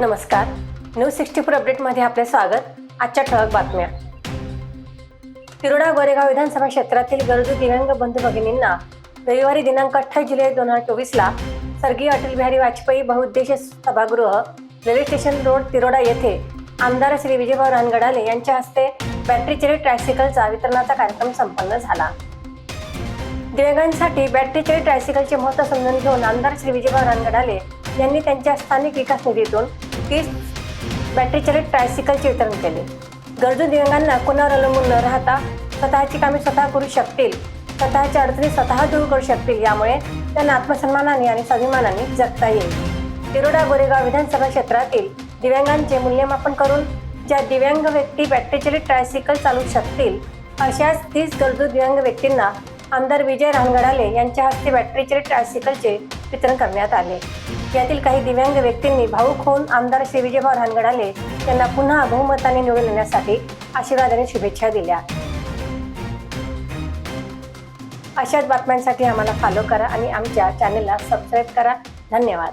नमस्कार. News sixty four अपडेटमध्ये आपले स्वागत. आजच्या ठळक बातम्या. तिरोडा गोरेगाव विधानसभा क्षेत्रातील गरजू दिव्यांग बंधू भगिनींना रविवारी दिनांक अठ्ठावीस जुलै दोन हजार चोवीसला स्वर्गीय अटल बिहारी वाजपेयी बहुउद्देशीय सभागृह रेल्वे स्टेशन रोड तिरोडा येथे आमदार श्री विजयभाऊ रानगडाले यांच्या हस्ते बॅटरी चालित ट्रायसिकलचा वितरणाचा कार्यक्रम संपन्न झाला. दिव्यांगांसाठी बॅटरीचे ट्रायसिकलचे महत्त्व समजून घेऊन आमदार श्री विजयभाऊ रानगडाले यांनी त्यांच्या स्थानिक विकास निधीतून तीस बॅटरी ट्रायसिकलचे वितरण केले. गरजू दिव्यांगांना कोणावर अवलंबून न राहता स्वतःची कामे स्वतः करू शकतील स्वतःच्या अडचणी स्वतः दूर करू शकतील यामुळे त्यांना आत्मसन्मानाने आणि स्वाभिमानाने जगता येईल. तिरोडा गोरेगाव विधानसभा क्षेत्रातील दिव्यांगांचे मूल्यमापन करून ज्या दिव्यांग व्यक्ती बॅटरी ट्रायसिकल चालू शकतील अशाच तीस गरजू दिव्यांग व्यक्तींना आमदार विजय रानगडाले यांच्या हस्ते बॅटरीचे ट्रायसिकलचे वितरण करण्यात आले. यातील काही दिव्यांग व्यक्तींनी भाऊक होऊन आमदार श्री विजयभाऊ रानगडाले यांना पुन्हा बहुमताने निवडून येण्यासाठी आशीर्वाद आणि शुभेच्छा दिल्या. अशाच बातम्यांसाठी आम्हाला फॉलो करा आणि आमच्या चॅनलला सबस्क्राईब करा. धन्यवाद.